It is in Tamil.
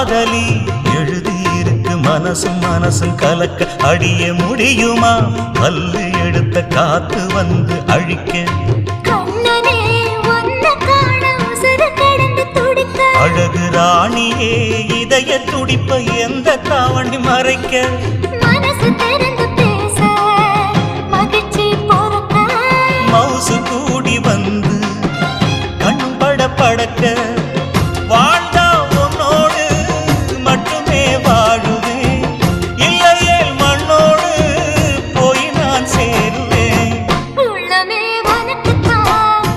காதலி எழுதியிருக்கு மனசும் மனசும் கலக்க அடிய முடியுமா? பல்லு எடுத்த காத்து வந்து அழிக்க. அழகு ராணியே இதய துடிப்ப எந்த தாவணி மறைக்க? மனசு திறந்து பேச மகிழ்ச்சி மவுசு கூடி வந்து கண் பட படக்க.